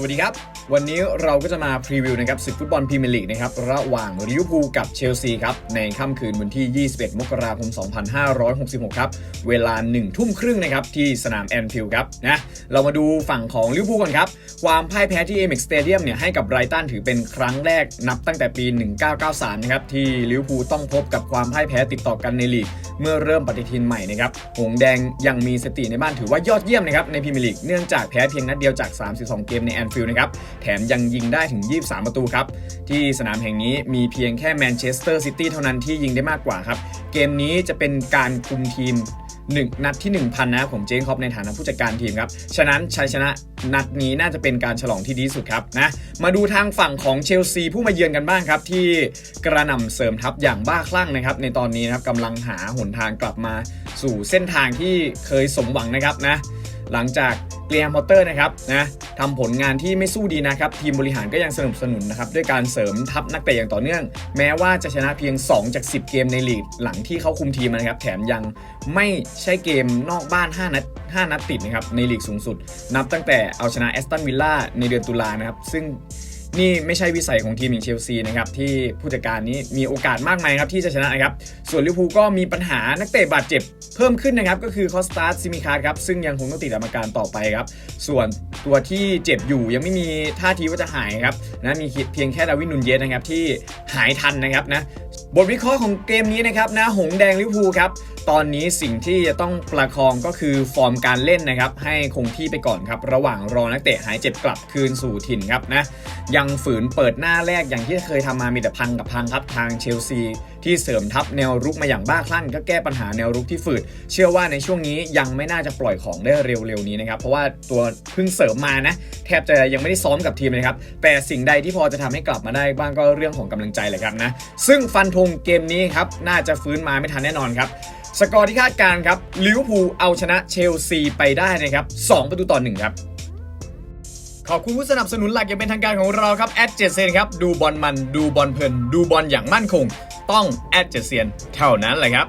สวัสดีครับ วันนี้เราก็จะมาพรีวิวนะครับศึกฟุตบอลพรีเมียร์ลีกนะครับระหว่างลิเวอร์พูลกับเชลซีครับในค่ำคืนวันที่ 21 มกราคม 2566 ครับเวลา 1 ทุ่มครึ่งนะครับที่สนามแอนฟิลด์ครับนะเรามาดูฝั่งของลิเวอร์พูลก่อนครับความพ่ายแพ้ที่เอเม็กสเตเดียมเนี่ยให้กับไบรตันถือเป็นครั้งแรกนับตั้งแต่ปี 1993 นะครับที่ลิเวอร์พูลต้องพบกับความพ่ายแพ้ติดต่อกันในลีก เมื่อเริ่มปฏิทินใหม่นะครับ หงแดงยังมีสติในบ้านถือว่ายอดเยี่ยมนะครับในพรีเมียร์ลีกเนื่องจากแพ้เพียงนัดเดียวจาก 32 เกมในแอนฟิลด์นะครับ แถมยังยิงได้ถึง 23 ประตูครับ ที่สนามแห่งนี้มีเพียงแค่แมนเชสเตอร์ซิตี้เท่านั้นที่ยิงได้มากกว่าครับ เกมนี้จะเป็นการคุมทีม 1 นัดที่ 1,000 นะครับของเจงคอปในฐานะผู้จัดการทีมครับ ฉะนั้นชัยชนะนัดนี้น่าจะเป็นการฉลองที่ดีสุดครับนะ มาดูทางฝั่งของเชลซีผู้มาเยือนกันบ้างครับ ที่กระหน่ำเสริมทัพอย่างบ้าคลั่งนะครับ ในตอนนี้นะครับกำลังหาหนทางกลับมาสู่เส้นทางที่เคยสมหวังนะครับนะ หลังจากเกลียร์มอเตอร์นะครับนะทำผลงานที่ไม่สู้ดีนะครับ ทีมบริหารก็ยังสนับสนุนนะครับ ด้วยการเสริมทัพนักเตะอย่างต่อเนื่อง แม้ว่าจะชนะเพียง 2 จาก 10 เกมในลีกหลังที่เขาคุมทีมนะครับ แถมยังไม่ใช่เกมนอกบ้าน 5 นัด 5 นัดติดนะครับในลีกสูงสุด นับตั้งแต่เอาชนะแอสตันวิลล่าในเดือนตุลานะครับซึ่ง นี่ไม่ใช่วิสัยของทีมอย่างเชลซีนะครับที่ผู้จัดการนี้มีโอกาสมากมายครับที่จะชนะนะครับส่วนลิเวอร์พูลก็มีปัญหานักเตะบาดเจ็บเพิ่มขึ้นนะครับก็คือคอสตาสซิมิคาร์ครับซึ่งยังคงต้องติดตามอาการต่อไปครับส่วนตัวที่เจ็บอยู่ยังไม่มีท่าทีว่าจะหายครับนะมีเพียงแค่ดาวินนุนเยสนะครับที่หายทันนะครับนะบทวิเคราะห์ของเกมนี้นะครับนะหงแดงลิเวอร์พูลครับ ตอนนี้สิ่งที่จะต้องประคองก็คือฟอร์มการเล่นนะครับ ให้คงที่ไปก่อนครับระหว่างรอนักเตะหายเจ็บกลับคืนสู่ถิ่นครับนะยังฝืนเปิดหน้าแรกอย่างที่เคยทำมามีแต่พังกับพังครับทางเชลซี ที่เสริมทัพแนวรุกมาอย่างบ้าคลั่งก็แก้ปัญหาแนวรุกที่ฝืด เชื่อว่าในช่วงนี้ยังไม่น่าจะปล่อยของได้เร็วๆนี้นะครับเพราะว่าตัวเพิ่งเสริมมานะแทบจะยังไม่ได้ซ้อมกับทีมเลยครับแต่สิ่งใดที่พอจะทำให้กลับมาได้บ้างก็เรื่องของกำลังใจแหละครับนะซึ่งฟันธงเกมนี้ครับน่าจะฟื้นมาไม่ทันแน่นอนครับ สกอร์ที่คาดการครับลิเวอร์พูลเอาชนะเชลซีไปได้นะครับ2ประตูต่อ1ครับขอบคุณผู้สนับสนุนหลักอย่างเป็นทางการของเราครับแอดเจเซียนครับดูบอลมันดูบอลเพลินดูบอลอย่างมั่นคง ต้องแอดเจเซียนเท่านั้นแหละครับ